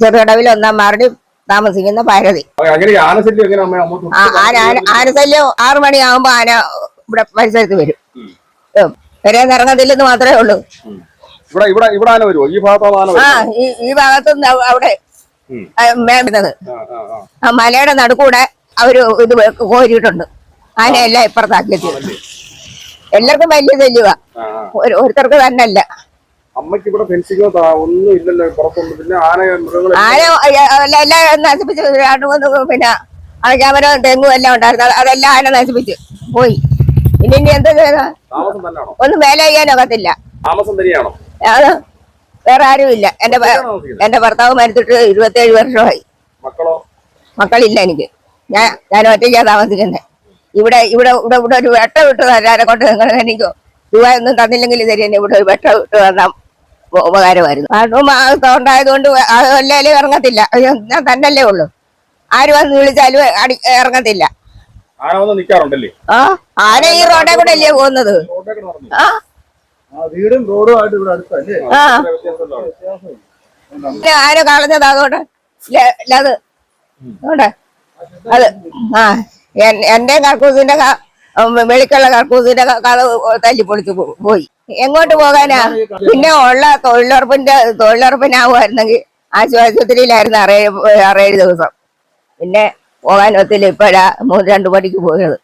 ചെറുകടവിൽ ഒന്നാം വാർഡിൽ താമസിക്കുന്ന ഈ ആനശല്യം ആറു മണിയാകുമ്പോ ആന ഇവിടെ പരിസരത്ത് വരും. വരെ ഇറങ്ങത്തില്ലെന്ന് മാത്രമേ ഉള്ളൂ. ഉം. ഇവിടെ ഇവിടെ ഇവിടെ ആന വരുമോ ഈ ഭാഗത്താണ് ആ ഈ ഭാഗത്തുനിന്ന് അവിടെ. മേടുന്നത് ആ, മലയുടെ നടുക്കൂടെ അവർ ഇത് കോരിയിട്ടുണ്ട്. ആനയെല്ലാം ഇപ്പുറത്താക്കി എല്ലാവർക്കും വലിയ ശല്യമാ ആ, ആ. ഒരു ഒരുത്തർക്ക് തന്നെ അല്ല അമ്മയ്ക്ക് ഇവിടെ ഫെൻസിങ്ങോ ഒന്നും ഇല്ലല്ലോ പുറത്തൊന്നും. പിന്നെ ആന മൃഗങ്ങൾ ആന എല്ലാം നശിപ്പിച്ച് രണ്ട് മൂന്ന് പിന്നെ അടയ്ക്കാമരം തെങ്ങും എല്ലാം ഉണ്ടായിരുന്നു. അതെല്ലാം ആന നശിപ്പിച്ച്. പോയി. പിന്നെ ഇനി എന്താ താമസം തന്നെയാണോ ഒന്നും വേല ചെയ്യാനൊക്കത്തില്ല താമസം തന്നെയാണോ വേറെ ആരും ഇല്ല. എന്റെ എന്റെ ഭർത്താവ് മരിച്ചിട്ട് ഇരുപത്തേഴ് വർഷമായി. മക്കളോ? മക്കളില്ല എനിക്ക്. ഞാൻ ഞാൻ ഒറ്റയ്ക്കാ താമസിക്കുന്നത് ഇവിടെ ഇവിടെ ഇവിടെ ഇവിടെ ഒരു വെട്ട വിട്ട് തരാനെ കൊണ്ട് നിങ്ങൾ എനിക്ക് രൂപ ഒന്നും തന്നില്ലെങ്കിൽ എന്നെ ഇവിടെ ഒരു വെട്ട വിട്ട് തന്നാൽ ഉപകാരമായിരുന്നു. അതും ഉണ്ടായതുകൊണ്ട് എല്ലാവരും ഇറങ്ങത്തില്ല. ഞാൻ തന്നല്ലേ ഉള്ളൂ. ആര് വന്ന് വിളിച്ചാലും അടി ഇറങ്ങത്തില്ല. ആ ആന ഈ റോഡേ കൂടെ അല്ലേ പോകുന്നത് ആ വീടും ഇവിടെ അടുത്തല്ലേ? ആന കളഞ്ഞത് അതുകൊണ്ട്. അത് അത് ആ. എന്റെ കർക്കൂസിന്റെ വെളിക്കുള്ള കർക്കൂസിന്റെ കഥ തല്ലി പൊളിച്ച് പോയി. എങ്ങോട്ട് പോകാനാ? പിന്നെ ഉള്ള തൊഴിലുറപ്പിന്റെ തൊഴിലുറപ്പിനാവുമായിരുന്നെങ്കിൽ ആശുപത്രിയിലായിരുന്നു അറേ അറേഴ് ദിവസം. പിന്നെ പോകാൻ ഒത്തില്ല ഇപ്പോഴാ മൂന്ന് രണ്ടു മണിക്ക് പോയത്.